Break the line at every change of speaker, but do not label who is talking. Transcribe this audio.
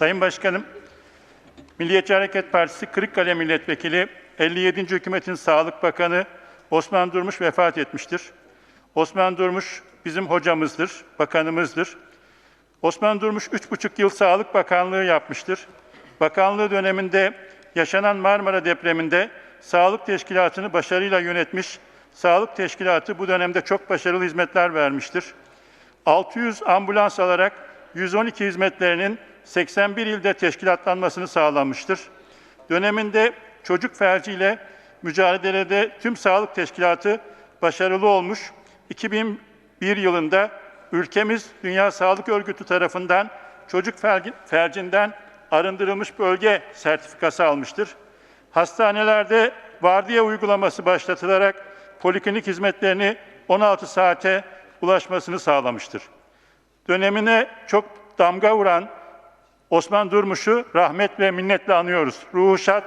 Sayın Başkanım, Milliyetçi Hareket Partisi Kırıkkale Milletvekili 57. Hükümetin Sağlık Bakanı Osman Durmuş vefat etmiştir. Osman Durmuş bizim hocamızdır, bakanımızdır. Osman Durmuş üç buçuk yıl Sağlık Bakanlığı yapmıştır. Bakanlığı döneminde yaşanan Marmara depreminde sağlık teşkilatını başarıyla yönetmiş, sağlık teşkilatı bu dönemde çok başarılı hizmetler vermiştir. 600 ambulans alarak 112 hizmetlerinin 81 ilde teşkilatlanmasını sağlamıştır. Döneminde çocuk felciyle mücadelede tüm sağlık teşkilatı başarılı olmuş. 2001 yılında ülkemiz Dünya Sağlık Örgütü tarafından çocuk felci- felcinden arındırılmış bölge sertifikası almıştır. Hastanelerde vardiya uygulaması başlatılarak poliklinik hizmetlerini 16 saate ulaşmasını sağlamıştır. Dönemine çok damga vuran Osman Durmuş'u rahmet ve minnetle anıyoruz. Ruhu şad,